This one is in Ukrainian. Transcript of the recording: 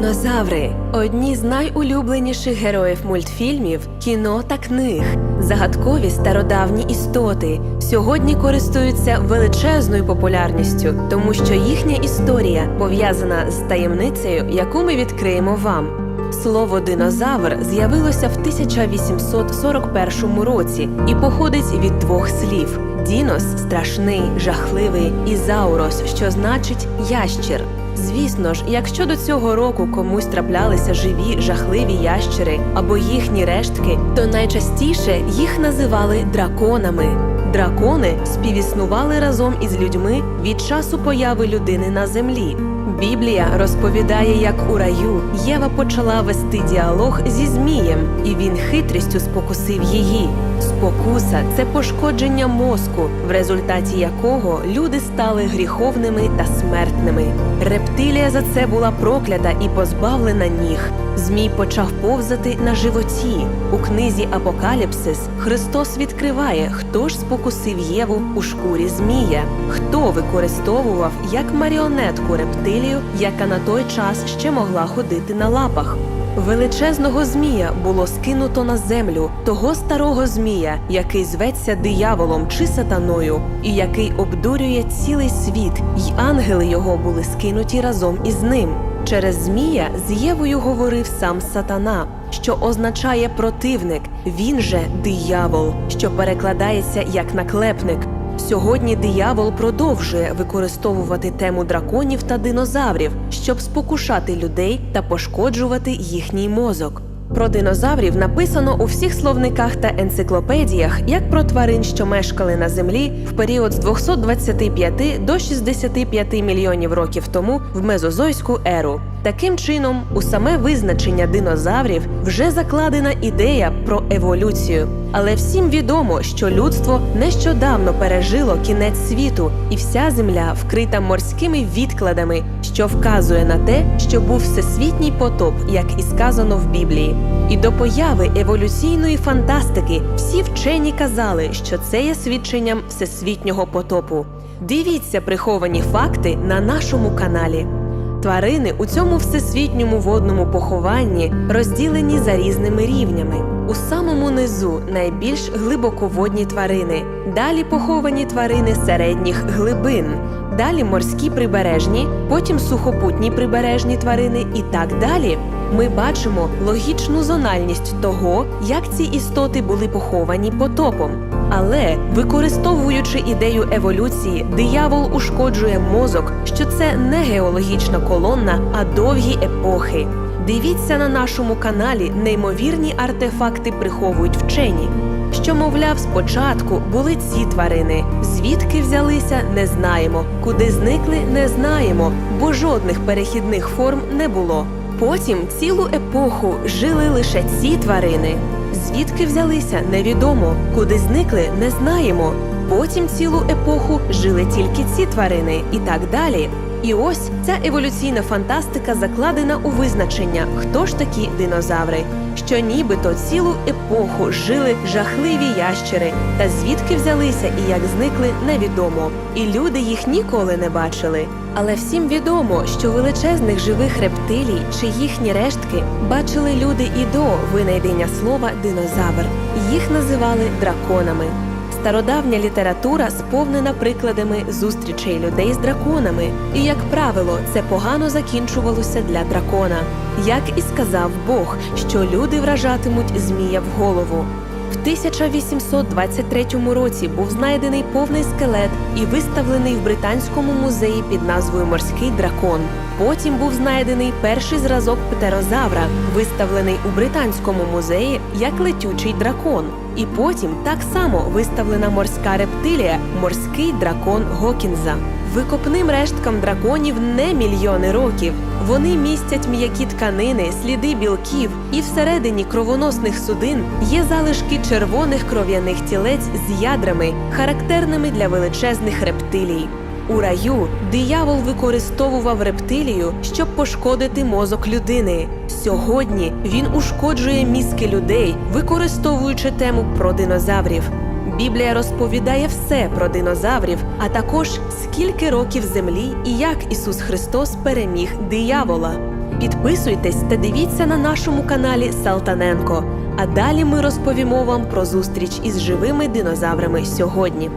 Динозаври одні з найулюбленіших героїв мультфільмів, кіно та книг. Загадкові стародавні істоти сьогодні користуються величезною популярністю, тому що їхня історія пов'язана з таємницею, яку ми відкриємо вам. Слово динозавр з'явилося в 1841 році і походить від двох слів: дінос страшний, жахливий, і заурос, що значить ящір. Звісно ж, якщо до цього року комусь траплялися живі жахливі ящери або їхні рештки, то найчастіше їх називали драконами. Дракони співіснували разом із людьми від часу появи людини на землі. Біблія розповідає, як у раю Єва почала вести діалог зі Змієм, і він хитрістю спокусив її. Спокуса це пошкодження мозку, в результаті якого люди стали гріховними та смертними. Рептилія за це була проклята і позбавлена ніг. Змій почав повзати на животі. У книзі Апокаліпсис Христос відкриває, хто ж спокусив Єву у шкурі Змія, хто використовував як маріонетку рептилію, яка на той час ще могла ходити на лапах. Величезного змія було скинуто на землю, того старого змія, який зветься дияволом чи сатаною, і який обдурює цілий світ, й ангели його були скинуті разом із ним. Через змія з Євою говорив сам сатана, що означає противник. Він же диявол, що перекладається як наклепник. Сьогодні диявол продовжує використовувати тему драконів та динозаврів, щоб спокушати людей та пошкоджувати їхній мозок. Про динозаврів написано у всіх словниках та енциклопедіях як про тварин, що мешкали на землі в період з 225 до 65 мільйонів років тому в мезозойську еру. Таким чином, у саме визначення динозаврів вже закладена ідея про еволюцію. Але всім відомо, що людство нещодавно пережило кінець світу, і вся земля вкрита морськими відкладами, що вказує на те, що був всесвітній потоп, як і сказано в Біблії. І до появи еволюційної фантастики всі вчені казали, що це є свідченням всесвітнього потопу. Дивіться приховані факти на нашому каналі. Тварини у цьому всесвітньому водному похованні розділені за різними рівнями. У самому низу найбільш глибоководні тварини, далі поховані тварини середніх глибин, далі морські прибережні, потім сухопутні прибережні тварини і так далі. Ми бачимо логічну зональність того, як ці істоти були поховані потопом. Але використовуючи ідею еволюції, диявол ушкоджує мозок, що це не геологічна колонна, а довгі епохи. Дивіться на нашому каналі неймовірні артефакти приховують вчені. Що, мовляв, спочатку були ці тварини. Звідки взялися, не знаємо. Куди зникли, не знаємо, бо жодних перехідних форм не було. Потім цілу епоху жили лише ці тварини. Звідки взялися, невідомо. Куди зникли, не знаємо. Потім цілу епоху жили тільки ці тварини, і так далі. І ось ця еволюційна фантастика закладена у визначення, хто ж такі динозаври, що нібито цілу епоху жили жахливі ящери, та звідки взялися і як зникли, невідомо. І люди їх ніколи не бачили. Але всім відомо, що величезних живих рептилій чи їхні рештки бачили люди і до винайдення слова динозавр. Їх називали драконами. Стародавня література сповнена прикладами зустрічей людей з драконами, і, як правило, це погано закінчувалося для дракона. Як і сказав Бог, що люди вражатимуть змія в голову. В 1823 році був знайдений повний скелет і виставлений в британському музеї під назвою Морський дракон. Потім був знайдений перший зразок птерозавра, виставлений у британському музеї як летючий дракон. І потім так само виставлена морська рептилія морський дракон Гокінза. Викопним решткам драконів не мільйони років. Вони містять м'які тканини, сліди білків, і всередині кровоносних судин є залишки червоних кров'яних тілець з ядрами, характерними для величезних рептилій. У раю диявол використовував рептилію, щоб пошкодити мозок людини. Сьогодні він ушкоджує мізки людей, використовуючи тему про динозаврів. Біблія розповідає все про динозаврів, а також скільки років землі і як Ісус Христос переміг диявола. Підписуйтесь та дивіться на нашому каналі Салтаненко. А далі ми розповімо вам про зустріч із живими динозаврами сьогодні.